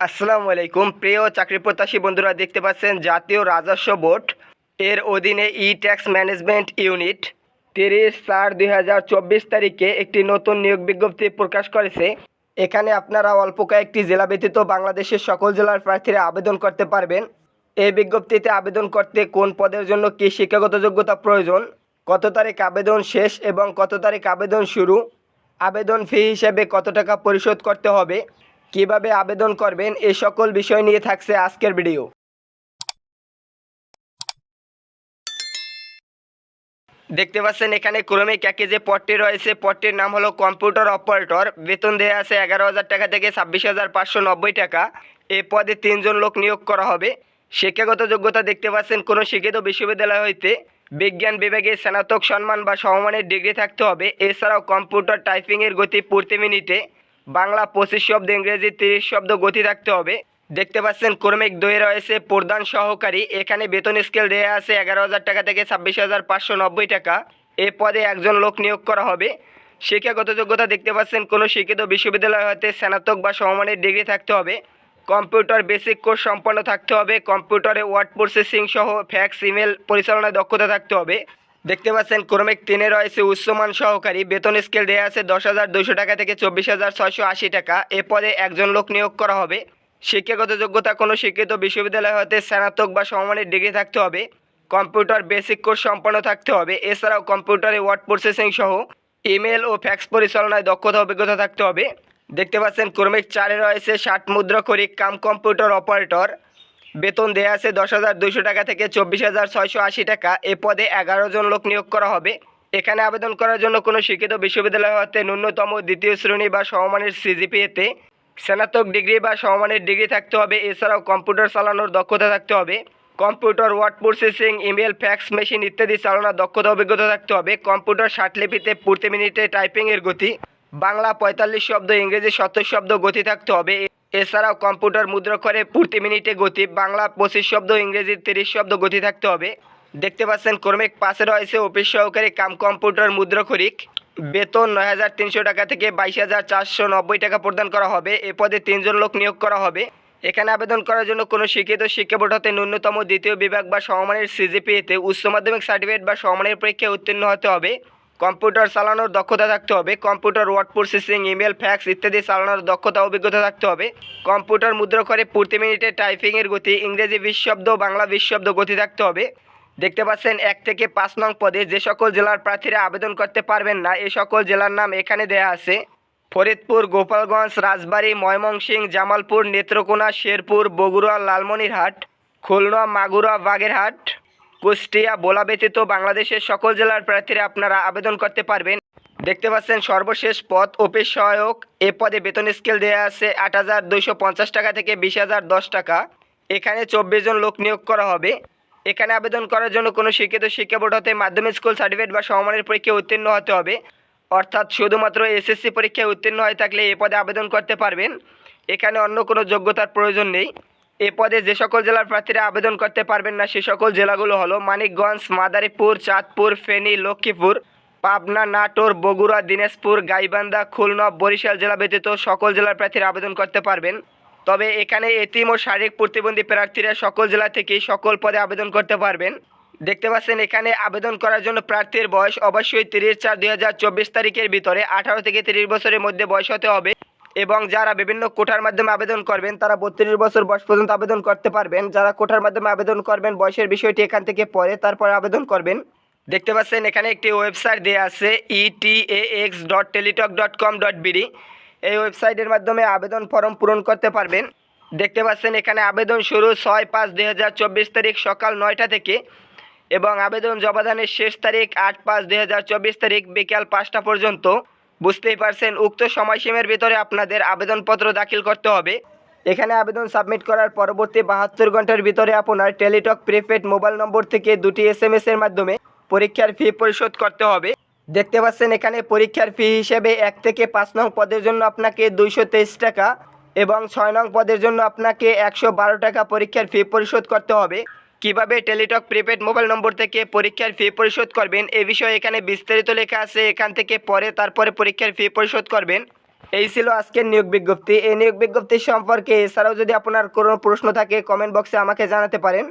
আসসালামু আলাইকুম। প্রিয় চাকরি প্রত্যাশী বন্ধুরা, দেখতে পাচ্ছেন জাতীয় রাজস্ব বোর্ড এর অধীনে ই ট্যাক্স ম্যানেজমেন্ট ইউনিট তিরিশ চার দুই তারিখে একটি নতুন নিয়োগ বিজ্ঞপ্তি প্রকাশ করেছে। এখানে আপনারা অল্প কয়েকটি জেলা ব্যতীত বাংলাদেশের সকল জেলার প্রার্থীরা আবেদন করতে পারবেন। এই বিজ্ঞপ্তিতে আবেদন করতে কোন পদের জন্য কী শিক্ষাগত যোগ্যতা প্রয়োজন, কত তারিখ আবেদন শেষ এবং কত তারিখ আবেদন শুরু, আবেদন ফি হিসেবে কত টাকা পরিশোধ করতে হবে কীভাবে আবেদন করবেন, এই সকল বিষয় নিয়ে থাকছে আজকের ভিডিও। দেখতে পাচ্ছেন এখানে ক্রমিক একে যে পদটি রয়েছে, পদটির নাম হলো কম্পিউটার অপারেটর। বেতন দেওয়া আছে এগারো হাজার টাকা থেকে ছাব্বিশ হাজার পাঁচশো নব্বই টাকা। এ পদে তিনজন লোক নিয়োগ করা হবে। শিক্ষাগত যোগ্যতা দেখতে পাচ্ছেন, কোনো শিক্ষিত বিশ্ববিদ্যালয় হইতে বিজ্ঞান বিভাগে স্নাতক সম্মান বা সমমানের ডিগ্রি থাকতে হবে। এছাড়াও কম্পিউটার টাইপিংয়ের গতি প্রতি মিনিটে বাংলা পঁচিশ শব্দ, ইংরেজি তিরিশ শব্দ গতি থাকতে হবে। দেখতে পাচ্ছেন, ক্রমিক দই রয়েছে প্রধান সহকারী। এখানে বেতন স্কেল দেওয়া আছে এগারো হাজার টাকা থেকে ছাব্বিশ হাজার পাঁচশো নব্বই টাকা। এ পদে একজন লোক নিয়োগ করা হবে। শিক্ষাগত যোগ্যতা দেখতে পাচ্ছেন, কোনো শিক্ষিত বিশ্ববিদ্যালয় হতে স্নাতক বা সমমানের ডিগ্রি থাকতে হবে। কম্পিউটার বেসিক কোর্স সম্পন্ন থাকতে হবে। কম্পিউটারে ওয়ার্ড প্রসেসিং সহ ফ্যাক্স, ইমেল পরিচালনায় দক্ষতা থাকতে হবে। দেখতে পাচ্ছেন, ক্রমিক তিনে রয়েছে উচ্চমান সহকারী। বেতন স্কেল দেওয়া আছে দশ হাজার দুশো টাকা থেকে চব্বিশ হাজার ছয়শো আশি টাকা। এ পদে একজন লোক নিয়োগ করা হবে। শিক্ষাগত যোগ্যতা কোনো শিক্ষিত বিশ্ববিদ্যালয় হতে স্নাতক বা সমমানের ডিগ্রি থাকতে হবে। কম্পিউটার বেসিক কোর্স সম্পন্ন থাকতে হবে। এছাড়াও কম্পিউটারে ওয়ার্ড প্রসেসিং সহ ইমেল ও ফ্যাক্স পরিচালনায় দক্ষতা অভিজ্ঞতা থাকতে হবে। দেখতে পাচ্ছেন, ক্রমিক চারে রয়েছে ষাট মুদ্রা করি কাম কম্পিউটার অপারেটর। বেতন দেয়া আছে দশ হাজার দুশো টাকা থেকে চব্বিশ হাজার ছয়শো আশি টাকা। এ পদে এগারো জন লোক নিয়োগ করা হবে। এখানে আবেদন করার জন্য কোনো শিক্ষিত বিশ্ববিদ্যালয় হতে ন্যূনতম দ্বিতীয় শ্রেণি বা সমমানের সিজিপিএতে স্নাতক ডিগ্রি বা সমমানের ডিগ্রি থাকতে হবে। এছাড়াও কম্পিউটার চালানোর দক্ষতা থাকতে হবে। Computer, word processing, email, fax machine ইত্যাদি চালানোর দক্ষতা অভিজ্ঞতা থাকতে হবে। কম্পিউটার ষাটলিপিতে প্রতি মিনিটে টাইপিংয়ের গতি। বাংলা পঁয়তাল্লিশ শব্দ, ইংরেজি সত্তর শব্দ গতি থাকতে হবে। এছাড়াও কম্পিউটার মুদ্রাক্ষরে প্রতি মিনিটে গতি, বাংলা পঁচিশ শব্দ ইংরেজি তিরিশ শব্দ গতি থাকতে হবে। দেখতে পাচ্ছেন, ক্রমিক পাশে রয়েছে অফিস সহকারী কাম কম্পিউটার মুদ্রাক্ষরিক। বেতন নয় হাজার তিনশো টাকা থেকে বাইশ হাজার চারশো নব্বই টাকা প্রদান করা হবে। এ পদে তিনজন লোক নিয়োগ করা হবে। এখানে আবেদন করার জন্য কোনো শিক্ষিত শিক্ষা বোর্ড হতে ন্যূনতম দ্বিতীয় বিভাগ বা সমমানের সিজিপিএতে উচ্চ মাধ্যমিক সার্টিফিকেট বা সমমানের পরীক্ষায় উত্তীর্ণ হতে হবে। কম্পিউটার চালানোর দক্ষতা থাকতে হবে, computer word processing email fax ইত্যাদি চালানোর দক্ষতা, অভিজ্ঞতা থাকতে হবে। কম্পিউটার মুদ্রা করে প্রতি মিনিটে টাইপিংয়ের গতি, ইংরেজি বিশ শব্দ বাংলা বিশ শব্দ গতি থাকতে হবে। দেখতে পাচ্ছেন, এক থেকে পাঁচ নং পদে যে সকল জেলার প্রার্থীরা আবেদন করতে পারবেন না এই সকল জেলার নাম এখানে দেয়া আছে। ফরিদপুর, গোপালগঞ্জ, রাজবাড়ী, ময়মনসিংহ, জামালপুর, নেত্রকোনা, শেরপুর, বগুড়া, লালমনিরহাট, খুলনা, মাগুরা, বাগেরহাট কুষ্টিয়া, বোলা ব্যতীত বাংলাদেশের সকল জেলার প্রার্থীরা আপনারা আবেদন করতে পারবেন। দেখতে পাচ্ছেন সর্বশেষ পদ, অফিস সহায়ক। এ পদে বেতন স্কেল দেওয়া আছে আট হাজার দুইশো পঞ্চাশ টাকা থেকে বিশ হাজার দশ টাকা। এখানে চব্বিশ জন লোক নিয়োগ করা হবে। এখানে আবেদন করার জন্য কোনো শিক্ষিত শিক্ষা বোর্ড হতে মাধ্যমিক স্কুল সার্টিফিকেট বা সমমানের পরীক্ষায় উত্তীর্ণ হতে হবে। অর্থাৎ শুধুমাত্র এসএসসি পরীক্ষায় উত্তীর্ণ হয়ে থাকলে এ পদে আবেদন করতে পারবেন। এখানে অন্য কোনো যোগ্যতার প্রয়োজন নেই। এ পদে যে সকল জেলার প্রার্থীরা আবেদন করতে পারবেন না, সে সকল জেলাগুলো হলো মানিকগঞ্জ, মাদারীপুর, চাঁদপুর, ফেনী, লক্ষ্মীপুর, পাবনা, নাটোর, বগুড়া, দিনাজপুর, গাইবান্ধা, খুলনা, বরিশাল জেলা ব্যতীত সকল জেলার প্রার্থীরা আবেদন করতে পারবেন। তবে এখানে এতিম ও শারীরিক প্রতিবন্ধী প্রার্থীরা সকল জেলা থেকেই সকল পদে আবেদন করতে পারবেন। দেখতে পাচ্ছেন, এখানে আবেদন করার জন্য প্রার্থীর বয়স অবশ্যই তিরিশ চার দুই তারিখের ভিতরে, আঠারো থেকে তিরিশ বছরের মধ্যে বয়স হতে হবে। এবং যারা বিভিন্ন কোটার মাধ্যমে আবেদন করবেন, তারা বত্রিশ বছর বয়স পর্যন্ত আবেদন করতে পারবেন। যারা কোটার মাধ্যমে আবেদন করবেন, বয়সের বিষয়টি এখান থেকে পরে তারপর আবেদন করবেন। দেখতে পাচ্ছেন, এখানে একটি ওয়েবসাইট দেওয়া আছে ETAX dot Teletalk dot com dot BD এই ওয়েবসাইটের মাধ্যমে আবেদন ফর্ম পূরণ করতে পারবেন। দেখতে পাচ্ছেন, এখানে আবেদন শুরু ছয় পাঁচ দুই হাজার চব্বিশ তারিখ সকাল নয়টা থেকে এবং আবেদন জমাদানের শেষ তারিখ আট পাঁচ দুই তারিখ বিকাল পাঁচটা পর্যন্ত। বুঝতেই পারছেন, উক্ত সময়সীমার ভিতরে আপনাদের আবেদনপত্র দাখিল করতে হবে। এখানে আবেদন সাবমিট করার পরবর্তী বাহাত্তর ঘণ্টার ভিতরে আপনার টেলিটক প্রিপেড মোবাইল নম্বর থেকে দুটি এস এম এর মাধ্যমে পরীক্ষার ফি পরিশোধ করতে হবে। দেখতে পাচ্ছেন, এখানে পরীক্ষার ফি হিসেবে এক থেকে পাঁচ নং পদের জন্য আপনাকে দুইশো তেইশ টাকা এবং ছয় নং পদের জন্য আপনাকে একশো বারো টাকা পরীক্ষার ফি পরিশোধ করতে হবে। কীভাবে টেলিটক প্রিপেড মোবাইল নম্বর থেকে পরীক্ষার ফি পরিশোধ করবেন? এ বিষয়ে এখানে বিস্তারিত লেখা আছে। এখান থেকে পরে তারপরে পরীক্ষার ফি পরিশোধ করবেন। এই ছিল আজকের নিয়োগ বিজ্ঞপ্তি। এই নিয়োগ বিজ্ঞপ্তি সম্পর্কে এছাড়াও যদি আপনার কোনো প্রশ্ন থাকে কমেন্ট বক্সে আমাকে জানাতে পারেন।